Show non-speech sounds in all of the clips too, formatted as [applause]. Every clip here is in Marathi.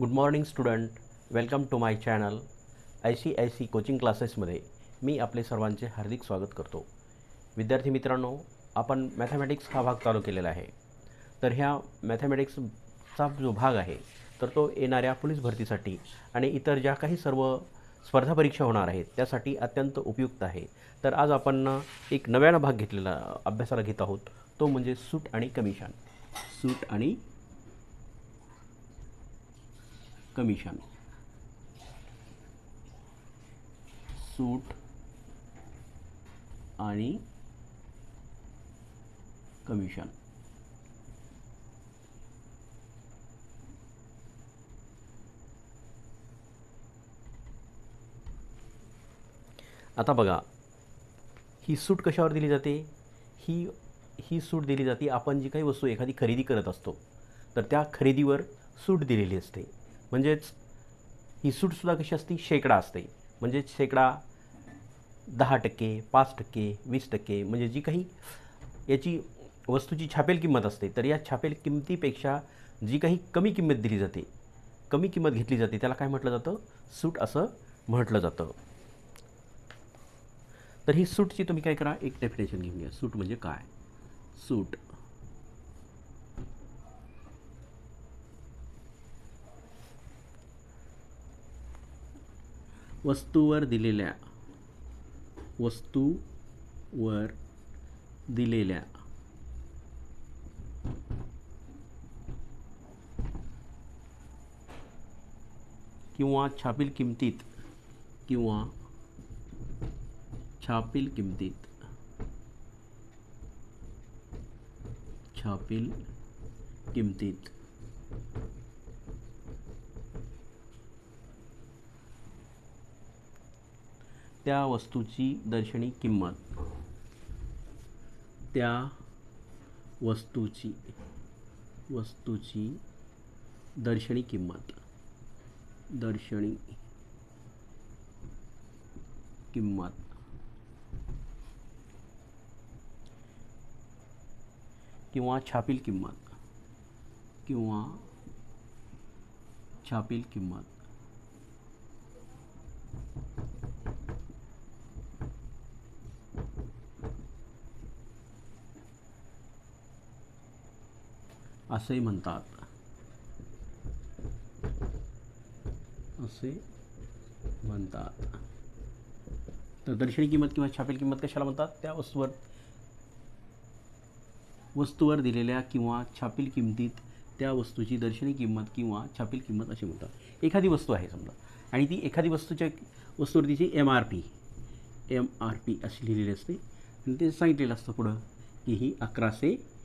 Good morning student welcome to my channel I C I C coaching क्लासेसमध्ये मी आपले सर्वांचे हार्दिक स्वागत करतो. विद्यार्थी मित्रांनो आपण मॅथमॅटिक्स हा भाग चालू केलेला आहे. तर ह्या मॅथमॅटिक्सचा जो भाग आहे तर तो येणाऱ्या पोलीस भरतीसाठी आणि इतर ज्या काही सर्व स्पर्धा परीक्षा होणार आहेत त्यासाठी अत्यंत उपयुक्त आहे. तर आज आपण एक नव्यानं भाग घेतलेला अभ्यासाला घेत आहोत. तो म्हणजे सूट आणि कमिशन सूट आणि कमिशन. सूट आणि कमिशन. आता बघा ही सूट कशावर दिली जाते? ही ही सूट दिली जाते आपण जी काही वस्तू एखादी खरेदी करत असतो तर त्या खरेदीवर सूट दिलेली असते. म्हणजेच ही सूटसुद्धा कशी असते? शेकडा असते. म्हणजेच शेकडा दहा टक्के पाच टक्के वीस टक्के म्हणजे जी काही याची वस्तूची छापेल किंमत असते तर या छापेल किमतीपेक्षा जी काही कमी किंमत दिली जाते कमी किंमत घेतली जाते त्याला काय म्हटलं जातं? सूट असं म्हटलं जातं. तर ही सूटची तुम्ही काय करा? एक डेफिनेशन घेऊन घ्या. सूट म्हणजे काय? सूट वस्तूवर दिलेल्या वस्तूवर दिलेल्या. किंवा छापील किमतीत किंवा छापील किमतीत छापील किमतीत. त्या वस्तूची दर्शनी किंमत. त्या वस्तूची वस्तूची दर्शनी किंमत. दर्शनी किंमत. किंवा छापील किंमत. किंवा छापील किंमत. असे म्हणतात. असे म्हणतात. तर दर्शनी किंमत किंवा छापील किंमत कशाला म्हणतात? त्या वस्तूवर वस्तूवर दिलेल्या किंवा छापील किंमतीत त्या वस्तूची दर्शनी किंमत किंवा छापील किंमत अशी म्हणतात. एखादी वस्तू आहे समजा. आणि ती एखादी वस्तूच्या वस्तूवर तिची M R P M R P अशी लिहिलेली असते. आणि ते सांगितलेलं असतं पुढं की ही अकराशे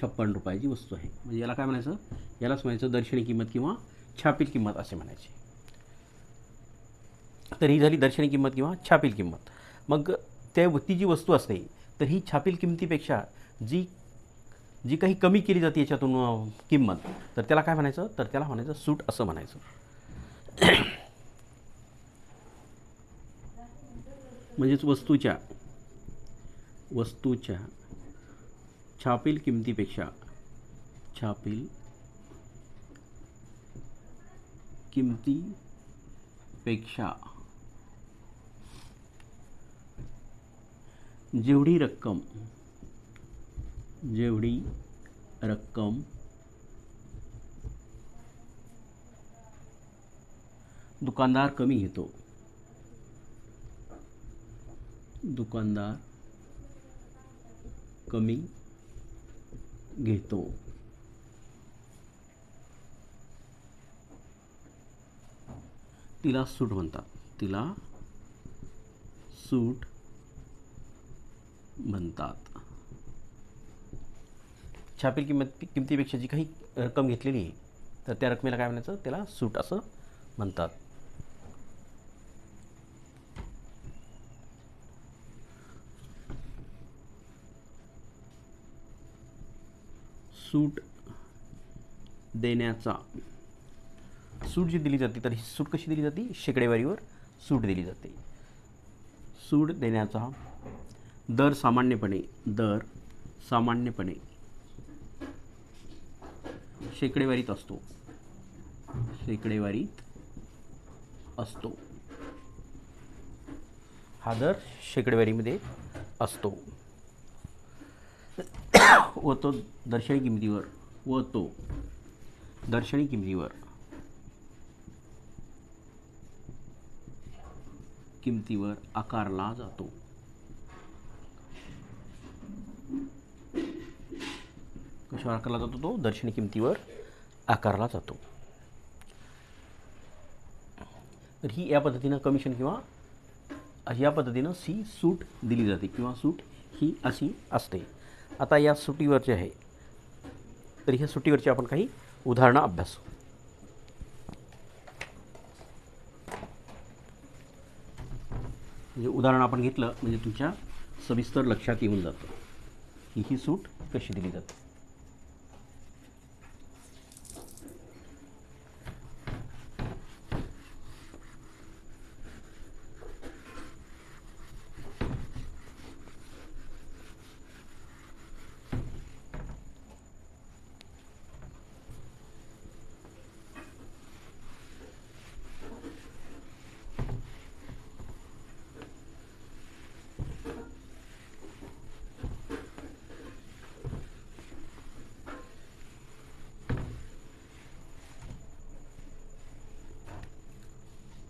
छप्पन रुपयाची वस्तू आहे. म्हणजे याला काय म्हणायचं? यालाच म्हणायचं दर्शनी किंमत किंवा छापील किंमत असे म्हणायचे. तर ही झाली दर्शनी किंमत किंवा छापील किंमत. मग त्या ती जी वस्तू असते तर ही छापील किमतीपेक्षा जी जी काही कमी केली जाते याच्यातून किंमत तर त्याला काय म्हणायचं? तर त्याला म्हणायचं सूट असं म्हणायचं. म्हणजेच वस्तूच्या वस्तूच्या छापील किमतीपेक्षा छापील किमतीपेक्षा जेवढी रक्कम जेवढी रक्कम दुकानदार कमी घेतो. दुकानदार कमी घेतो. तिला सूट म्हणतात. तिला सूट म्हणतात. छापील किंमत किमतीपेक्षा जी काही रक्कम घेतलेली आहे तर त्या रकमेला काय म्हणायचं? त्याला सूट असं म्हणतात. सूट देण्याचा. सूट जी दिली जाते तर ही सूट कशी दिली जाते? शेकडेवारीवर सूट दिली जाते. सूट देण्याचा दर सामान्यपणे दर सामान्यपणे शेकडेवारीत असतो. शेकडेवारीत असतो. हा दर शेकडेवारीमध्ये असतो. [coughs] व तो दर्शनी किमतीवर व तो दर्शनी किमतीवर. किमतीवर आकारला जातो. कशावर आकारला जातो तो? दर्शनी किमतीवर आकारला जातो. तर ही या पद्धतीनं कमिशन किंवा या पद्धतीनं सी सूट दिली जाते किंवा सूट ही अशी असते. आता या सुटीवर जे आहे. तर ह्या सुटीवरची आपण काही उदाहरणं अभ्यासू. म्हणजे उदाहरण आपण घेतलं म्हणजे तुमच्या सविस्तर लक्षात येऊन जातं. की ही सूट कशी दिली जाते?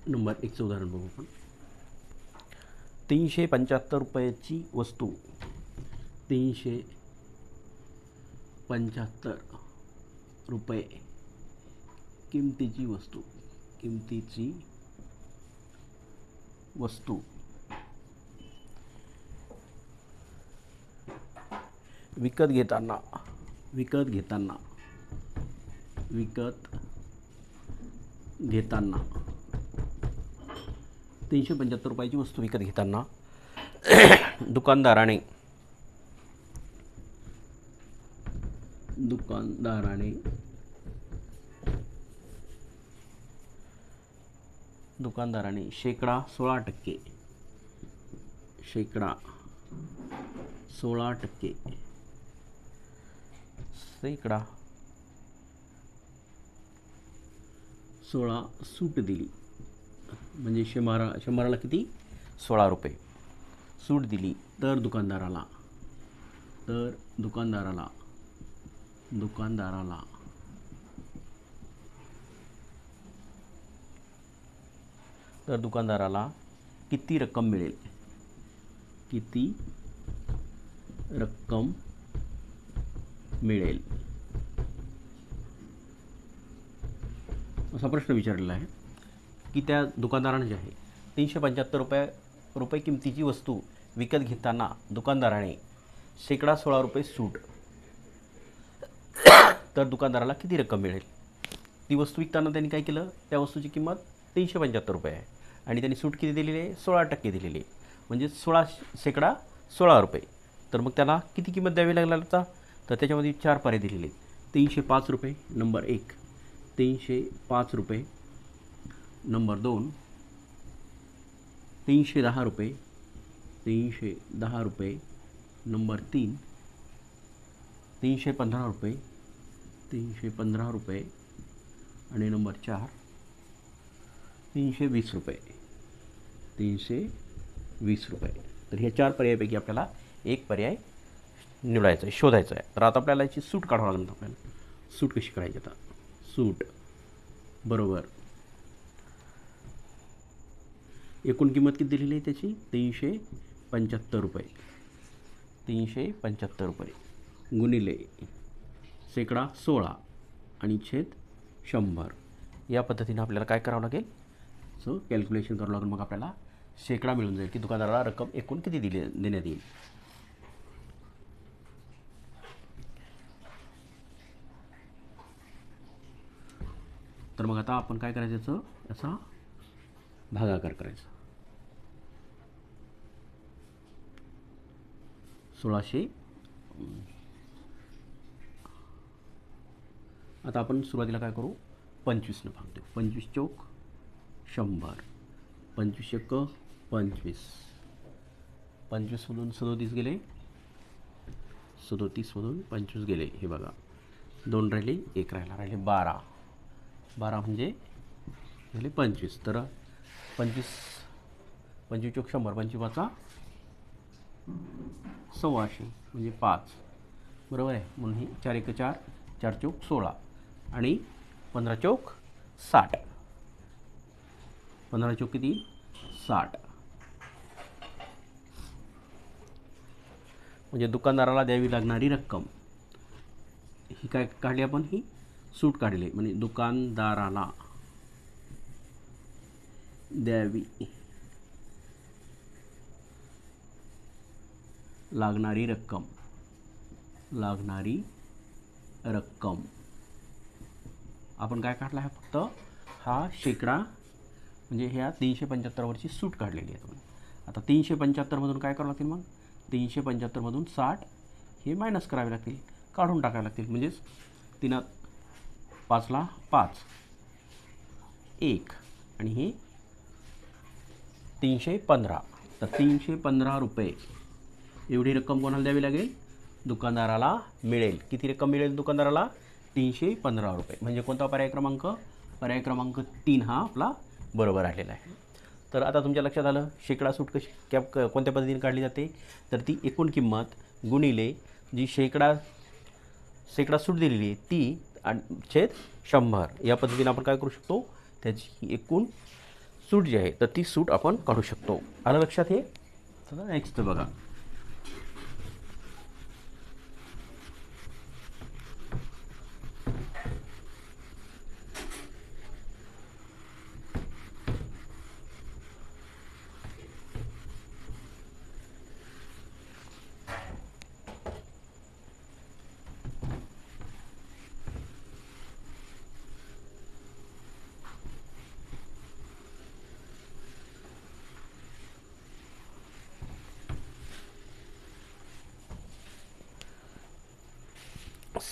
नंबर एकचं उदाहरण बघू आपण. तीनशे पंच्याहत्तर रुपयाची वस्तू. तीनशे पंच्याहत्तर रुपये किमतीची वस्तू. किमतीची वस्तू. विकत घेताना. विकत घेताना. विकत घेताना. तीनशे पंच्याहत्तर रुपयाची वस्तू विकत घेताना दुकानदाराने दुकानदाराने दुकानदाराने शेकडा सोळा टक्के शेकडा सोळा टक्के शेकडा सोळा सूट दिली. म्हणजे शंभरा शंभराला किती? सोळा रुपये. सूट दिली तर दुकानदाराला. तर दुकानदाराला. दुकानदाराला. तर दुकानदाराला किती रक्कम मिळेल? किती रक्कम मिळेल? असा प्रश्न विचारलेला आहे. की त्या दुकानदाराने जे आहे तीनशे पंच्याहत्तर रुपये रुपये किमतीची वस्तू विकत घेताना दुकानदाराने शेकडा सोळा रुपये सूट. तर दुकानदाराला किती रक्कम मिळेल? ती वस्तू विकताना त्यांनी काय केलं? त्या वस्तूची किंमत तीनशे पंच्याहत्तर रुपये आहे. आणि त्यांनी सूट किती दिलेली आहे? सोळा टक्के दिलेली आहे. म्हणजे सोळा शेकडा सोळा रुपये. तर मग त्याला किती किंमत द्यावी लागणार आता? तर त्याच्यामध्ये चार पर्याय दिलेले आहेत. तीनशे पाच रुपये नंबर एक. तीनशे पाच रुपये नंबर दोन तीनशे दहा रुपये तीनशे दहा रुपये. नंबर तीन तीनशे पंधरा रुपये तीनशे पंधरा रुपये. आणि नंबर चार तीनशे वीस रुपये. तीनशे वीस रुपये. तर ह्या चार पर्यायापैकी आपल्याला एक पर्याय निवडायचा आहे शोधायचा आहे. तर आता आपल्याला याची सूट काढावं लागणार आपल्याला. सूट कशी काढायची आता? सूट. बरोबर. एकूण किंमत किती दिलेली आहे त्याची? तीनशे पंच्याहत्तर रुपये. तीनशे पंच्याहत्तर रुपये. गुणिले शेकडा सोळा आणि छेद शंभर. या पद्धतीनं आपल्याला काय करावं लागेल? सो कॅल्क्युलेशन करावं लागेल मग आपल्याला शेकडा मिळून जाईल. की दुकानदाराला रक्कम एकूण किती दिली देण्यात येईल? तर मग आता आपण काय करायचं याचं? याचा भागाकार करायचा. सोळाशे. आता आपण सुरुवातीला काय करू? पंचवीसनं भाग देऊ पंचवीस चौक शंभर. पंचवीस एक पंचवीस. पंचवीसमधून सदोतीस गेले. सदोतीसमधून पंचवीस गेले. हे बघा. दोन राहिले एक राहिला. राहिले बारा. बारा म्हणजे झाले पंचवीस. तर पंचवीस पंचवीस चौक शंभर. पंचवीस पाचा सव्वाशे म्हणजे पाच. बरोबर आहे? म्हणून ही चार एक चार चार चौक सोळा. आणि पंधरा चौक साठ. पंधरा चौक किती? साठ. म्हणजे दुकानदाराला द्यावी लागणारी रक्कम. ही काय काढली आपण? ही सूट काढली. म्हणजे दुकानदाराला द्यावी. लागणारी रक्कम. लागणारी रक्कम. आपण काय काढला आहे फक्त? हा शेकडा म्हणजे ह्या तीनशे पंच्याहत्तरवरची सूट काढलेली आहे. तुम्ही आता तीनशे पंच्याहत्तरमधून काय करावं लागतील मग? तीनशे पंच्याहत्तरमधून साठ हे मायनस करावे लागतील काढून टाकावे लागतील. म्हणजेच तिनं पाचला पाच. एक. आणि हे तीनशे पंधरा. तर तीनशे पंधरा रुपये. एवढी रक्कम कोणाला द्यावी लागेल? दुकानदाराला मिळेल. किती रक्कम मिळेल दुकानदाराला? तीनशे पंधरा रुपये. म्हणजे कोणता पर्याय क्रमांक? पर्याय क्रमांक तीन हा आपला बरोबर आलेला आहे. तर आता तुमच्या लक्षात आलं शेकडा सूट कशी कॅप क- कोणत्या पद्धतीने काढली जाते? तर ती एकूण किंमत गुणिले जी शेकडा शेकडा सूट दिलेली आहे ती आणि छेद शंभर. या पद्धतीने आपण काय करू शकतो? त्याची एकूण सूट जी आहे तर ती सूट आपण काढू शकतो. आलं लक्षात हे? चला नेक्स्ट बघा.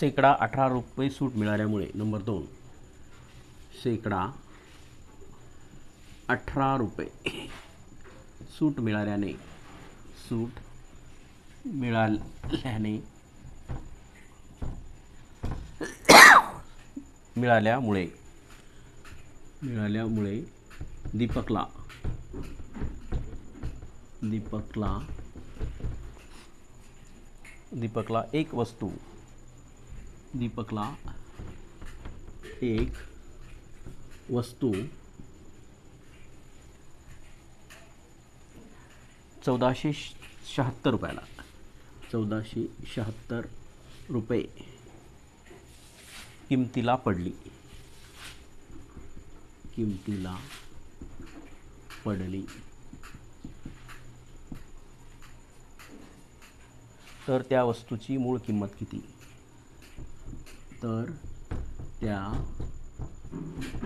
शेकडा अठरा रुपये सूट मिळाल्यामुळे नंबर दोन. शेकडा अठरा रुपये सूट मिळाल्याने सूट मिळाल्याने मिळाल्यामुळे मिळाल्यामुळे दीपकला दीपकला दीपकला एक वस्तू दीपकला एक वस्तू. चौदाशे शहात्तर रुपयाला. चौदाशे शहात्तर रुपये. किमतीला पडली. किमतीला पडली. तर त्या वस्तूची मूळ किंमत किती? तर त्या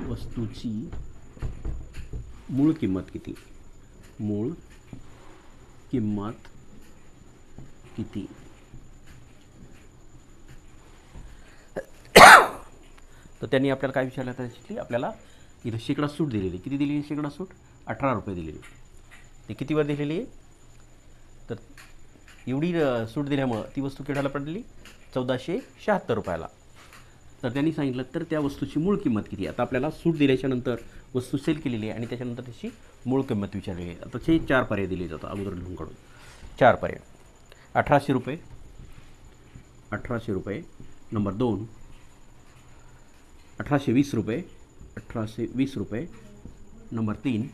वस्तूची मूळ किंमत किती? मूळ किंमत किती? तर त्यांनी आपल्याला काय विचारलं त्याच्यातली आपल्याला इथं शेकडा सूट दिलेली. किती दिलेली शेकडा सूट? अठरा रुपये दिलेली. ते कितीवर दिलेली आहे? तर एवढी सूट दिल्यामुळं ती वस्तू केवढ्याला पडली चौदाशे शहात्तर रुपयाला. तर त्यांनी सांगितलं तर त्या वस्तूची मूळ किंमत किती आता आपल्याला सूट दिल्याच्यानंतर वस्तू सेल केलेली आहे आणि त्याच्यानंतर त्याची मूळ किंमत विचारलेली आहे. आता ते चार पर्याय दिले जातात अगोदर लिहून काढून चार पर्याय. अठराशे रुपये. अठराशे रुपये. नंबर दोन. अठराशे वीस रुपये. अठराशे वीस रुपये. नंबर तीन.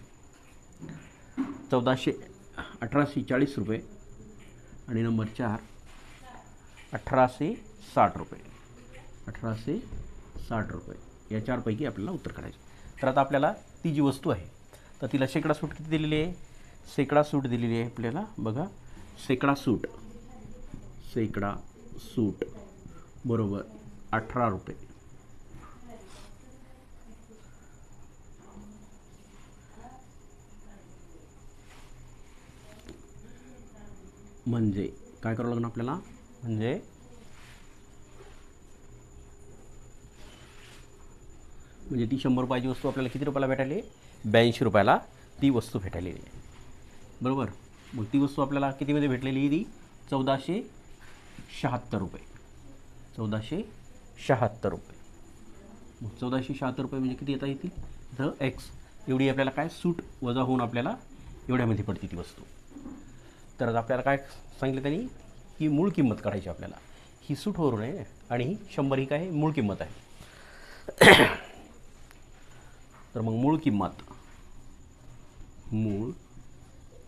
चौदाशे अठराशे चाळीस रुपये. आणि नंबर चार अठराशे साठ रुपये. अठराशे साठ रुपये. या चारपैकी आपल्याला उत्तर काढायचं तर आता आपल्याला ती जी वस्तू आहे. तर तिला शेकडा सूट किती दिलेली आहे? शेकडा सूट दिलेली आहे आपल्याला. बघा. शेकडा सूट. शेकडा सूट. बरोबर. अठरा रुपये. म्हणजे काय करावं लागणार आपल्याला? म्हणजे म्हणजे ती शंभर रुपयाची वस्तू आपल्याला किती रुपयाला भेटायली? ब्याऐंशी रुपयाला ती वस्तू भेटायलेली आहे बरोबर? मग ती वस्तू आपल्याला कितीमध्ये भेटलेली आहे ती? चौदाशे शहात्तर रुपये. चौदाशे शहात्तर रुपये. मग चौदाशे शहात्तर रुपये म्हणजे किती येता येतील? तर एक्स एवढी आपल्याला काय? सूट वजा होऊन आपल्याला एवढ्यामध्ये पडते ती वस्तू. तर आपल्याला काय सांगितलं त्यांनी? की मूळ किंमत काढायची आपल्याला. ही सूट वरून आहे आणि ही शंभर ही काय? मूळ किंमत आहे. तर मग मूळ किंमत. मूळ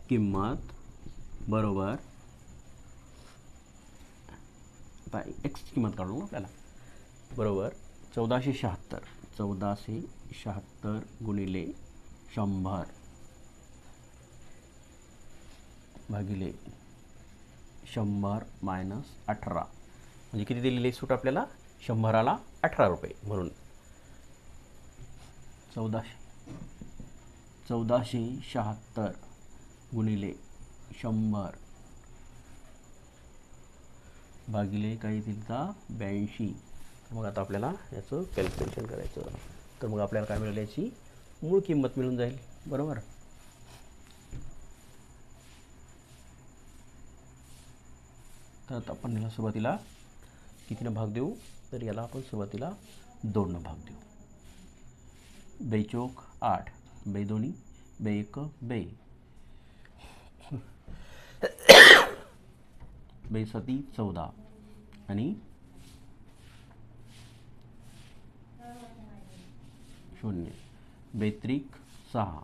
किंमत बरोबर आता एक्सची किंमत काढू ना आपल्याला. बरोबर चौदाशे शहात्तर. चौदाशे शहात्तर गुणिले शंभर भागिले शंभर मायनस अठरा. म्हणजे किती दिलेली सूट आपल्याला? शंभराला अठरा रुपये म्हणून. चौदाशे. चौदाशे शहात्तर गुणिले शंभर. भागिले काही तिथं ब्याऐंशी. मग आता आपल्याला याचं कॅल्क्युलेशन करायचं. तर मग आपल्याला काय मिळेल? याची मूळ किंमत मिळून जाईल. बरोबर? तर आता आपण याला सुरुवातीला कितीनं भाग देऊ? तर याला आपण सुरुवातीला दोननं भाग देऊ. बेचोक आठ बे दोन्ही बे एक बे. बेसती चौदा. आणि शून्य. बेत्रिक सहा.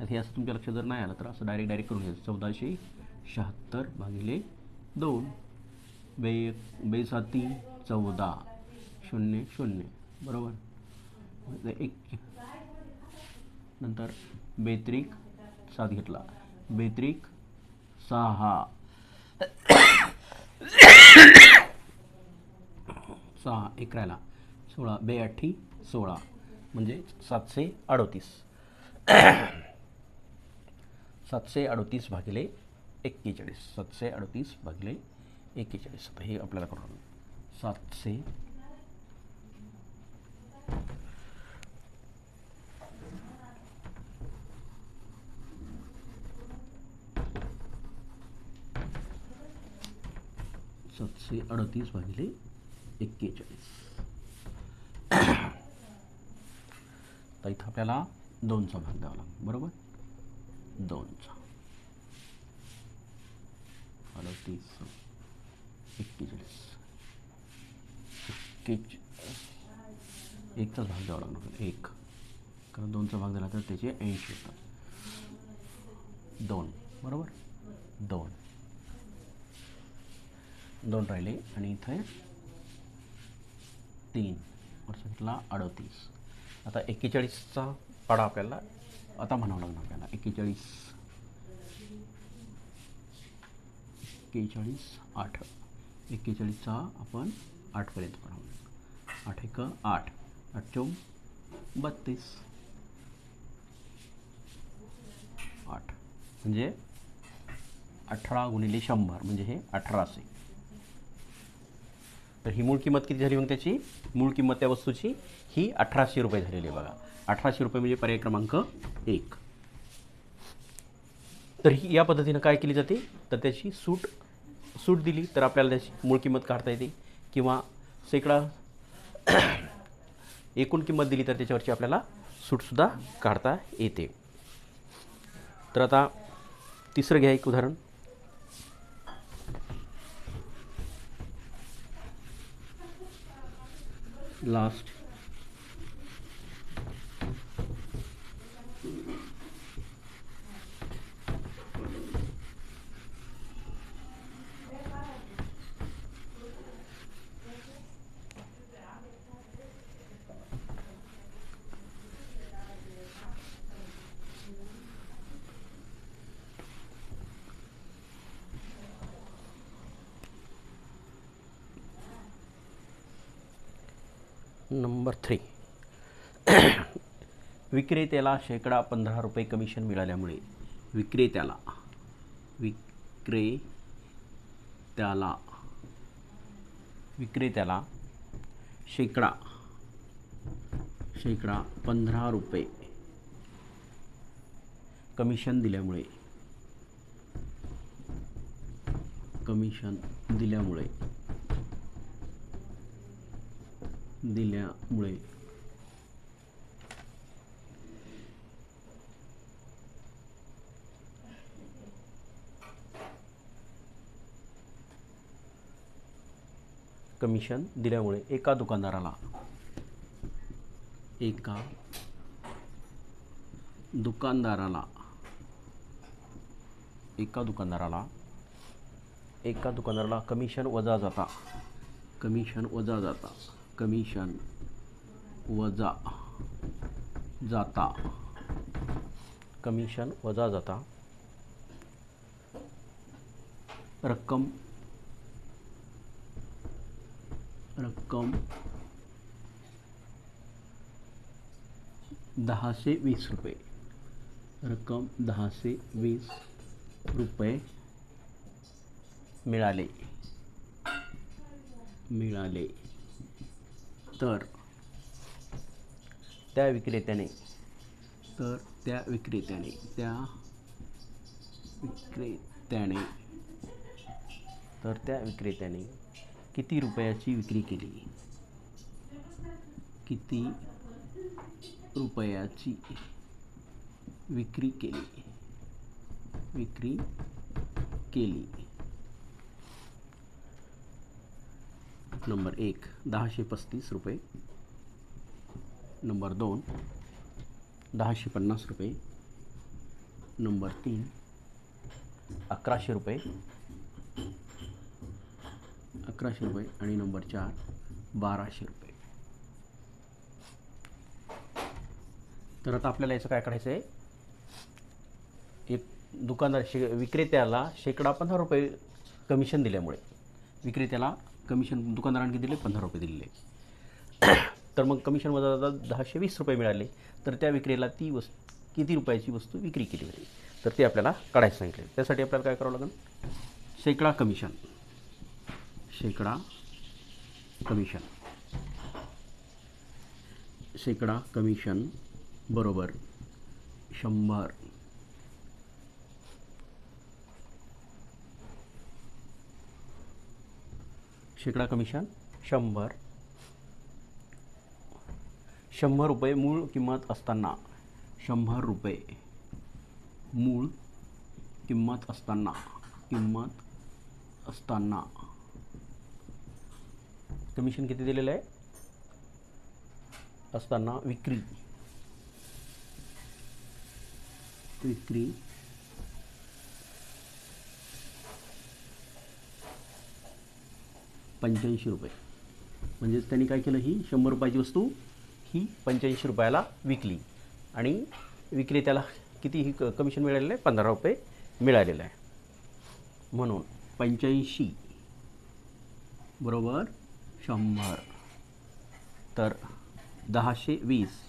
हे असं तुमच्या लक्ष जर नाही आलं तर असं डायरेक्ट डायरेक्ट करून घ्यायचं चौदाशे शहात्तर भागिले दोन. बे बेसाती चौदा. शून्य शून्य. बरोबर. म्हणजे एक नंतर बेत्रिक सात घेतला. बेत्रिक सहा. सहा एक राहिला. सोळा बे अठ्ठी सोळा. म्हणजे सातशे अडोतीस. सातशे अडोतीस भागिले एक्केचाळीस. सातशे अडोतीस भागिले एक्केचाळीस. आता हे आपल्याला करून. सातशे सातशे अडतीस भागिले एक्केचाळीस. तर इथं आपल्याला दोनचा भाग द्यावा लागेल बरोबर? दोनचा. अडतीस एक्केचाळीस. एक्केच एकचाच भाग द्यावा लागणार एक. कारण दोनचा भाग दिला तर त्याचे ऐंशी होतात. दोन. बरोबर? दोन. दोन राहिले आणि इथे तीन. पर्सेंटला अडतीस. आता एक्केचाळीसचा पाडा आपल्याला आता म्हणावा लागणार आपल्याला. एक्केचाळीस. एक्केचाळीस आठ. एक्केचाळीसचा आपण आठपर्यंत म्हणावं आठ एक आठ. आठ बत्तीस. आठ. म्हणजे अठरा गुणिले शंभर म्हणजे हे अठराशे. तर ही मूळ किंमत किती झाली मग त्याची? मूळ किंमत त्या वस्तूची ही अठराशे रुपये झालेली आहे बघा. अठराशे रुपये म्हणजे पर्याय क्रमांक एक. तर ही या पद्धतीनं काय केली जाते? तर त्याची सूट सूट दिली तर आपल्याला त्याची मूळ किंमत काढता येते. किंवा शेकडा एकूण किंमत दिली तर त्याच्यावरची आपल्याला सूटसुद्धा काढता येते. तर आता तिसरं घ्या एक उदाहरण. लास्ट नंबर थ्री विक्रेत्याला शेकडा पंधरा रुपये कमिशन मिळाल्यामुळे विक्रेत्याला विक्रेत्याला विक्रेत्याला शेकडा शेकडा पंधरा रुपये कमिशन दिल्यामुळे कमिशन दिल्यामुळे दिल्यामुळे कमिशन दिल्यामुळे एका दुकानदाराला एका दुकानदाराला एका दुकानदाराला एका दुकानदाराला कमिशन वजा जाता. कमिशन वजा जाता. कमिशन वजा जाता. कमिशन वजा जाता. रक्कम रक्कम दहाशे वीस रुपये। रक्कम दहाशे वीस रुपये। मिळाले मिळाले तर। त्या विक्रेत्याने। तर त्या विक्रेत्याने। त्या विक्रेत्याने। तर त्या विक्रेत्याने। किती रुपयाची विक्री केली? किती रुपयाची विक्री केली? विक्री केली. नंबर एक दहाशे पस्तीस रुपये. नंबर दोन दहाशे पन्नास रुपये. नंबर तीन अकराशे रुपये. अकराशे रुपये आणि नंबर चार बाराशे रुपये. तर आता आपल्याला याचं काय करायचं आहे एक दुकानदार शे विक्रेत्याला शेकडा पंधरा रुपये कमिशन दिल्यामुळे. विक्रेत्याला कमिशन दुकानदारांनी किती दिले पंधरा रुपये दिलेले. [clears throat] तर मग कमिशन वजा दहाशे वीस रुपये मिळाले. तर त्या विक्रेला ती वस्तू किती रुपयाची वस्तू विक्री केली होती? तर ते आपल्याला काढायचं सांगितले. त्यासाठी आपल्याला काय करावं लागेल? शेकडा कमिशन शेकडा कमिशन शेकडा कमिशन बरोबर शंभर. शेकडा कमिशन शंभर. शंभर रुपये मूळ किंमत असताना शंभर रुपये मूळ किंमत असताना किंमत असताना. कमिशन किती दिलेलं आहे? असताना विक्री. विक्री. पंच्याऐंशी रुपये. म्हणजेच त्यांनी काय केलं? ही शंभर रुपयाची वस्तू ही पंच्याऐंशी रुपयाला विकली. आणि विक्रेत्याला किती ही क- कमिशन मिळालेलं आहे? पंधरा रुपये मिळालेलं आहे. म्हणून पंच्याऐंशी. बरोबर? शंभर. तर दहाशे वीस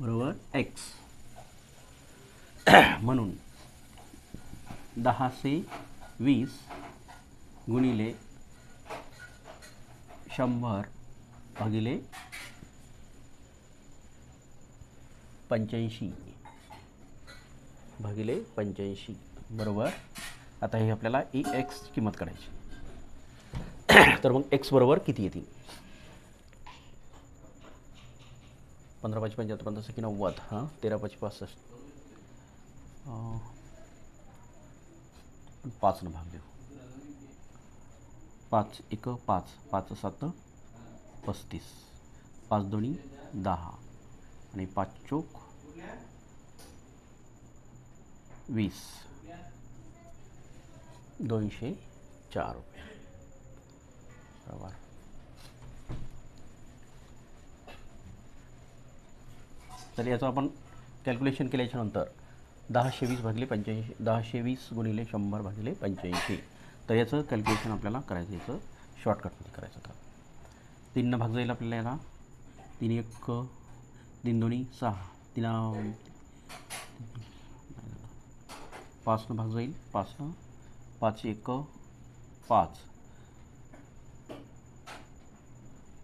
बरोबर एक्स [clears throat] म्हणून दहाशे वीस गुणिले शंभर भागिले पंच्याऐंशी भागिले पंच्याऐंशी. बरोबर? आता हे आपल्याला ई एक्स किंमत काढायची. [coughs] तर मग एक्स बरोबर किती येतील? पंधरा पाच पंच्याहत्तर पंधरा की नव्वद हां? तेरा पाच पासष्ट. पाचनं भाग देऊ. पाच एक पाच. पाच सात पस्तीस. पाच दोन्ही दहा. आणि पाच चोक वीस. दोनशे चार रुपये. बरोबर तर याचं आपण कॅल्क्युलेशन केल्याच्यानंतर दहाशे वीस भागिले पंच्याऐंशी दहाशे वीस गुणिले शंभर भागिले पंच्याऐंशी. तर याचं कॅल्क्युलेशन आपल्याला करायचं याचं शॉर्टकटमध्ये करायचं तर तीननं भाग जाईल आपल्याला याला. तीन एक तीन दोन्ही सहा. तिना पाचनं भाग जाईल पाचनं पाच एक पाच.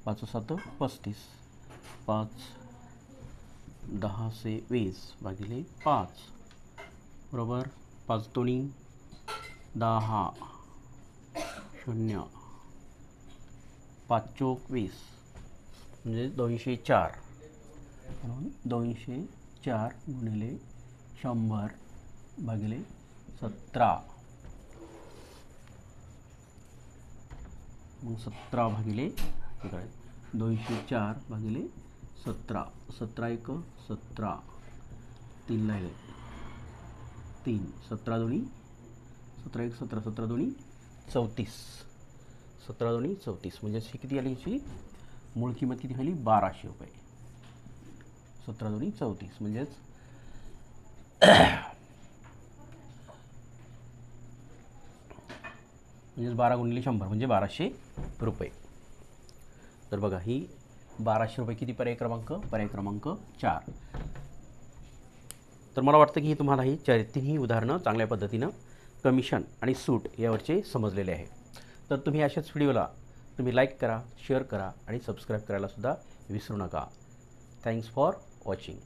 पाच सात पस्तीस. पाच दहाशे वीस भागिले पाच. बरोबर? पाच दोन्ही दहा. शून्य. पाच चोक वीस. म्हणजे दोनशे चार. म्हणून दोनशे चार गुणिले शंभर भागिले सतरा. मग सतरा भागिले हे दोनशे चार भागिले सतरा. सतरा एक सतरा. तीन राहिले तीन. सतरा दोन्ही. सतरा एक सतरा. सतरा दोन्ही चौतीस. सतरा दोन्ही चौतीस. म्हणजे अशी किती आली याची? मूळ किंमत किती झाली बाराशे रुपये. सतरा दोन्ही चौतीस. म्हणजेच [coughs] म्हणजेच बारा गुणिले शंभर. म्हणजे बाराशे रुपये. तर बघा ही बाराशे रुपये किती पर्याय क्रमांक? पर्याय क्रमांक चार. तर मला वाटतं की ही तुम्हाला ही चार तिन्ही उदाहरणं चांगल्या पद्धतीनं कमिशन आणि सूट यावरचे समजलेले आहे. तर तुम्ही अशाच व्हिडिओला तुम्ही लाईक करा शेअर करा आणि सबस्क्राईब करायलासुद्धा विसरू नका. Thanks for watching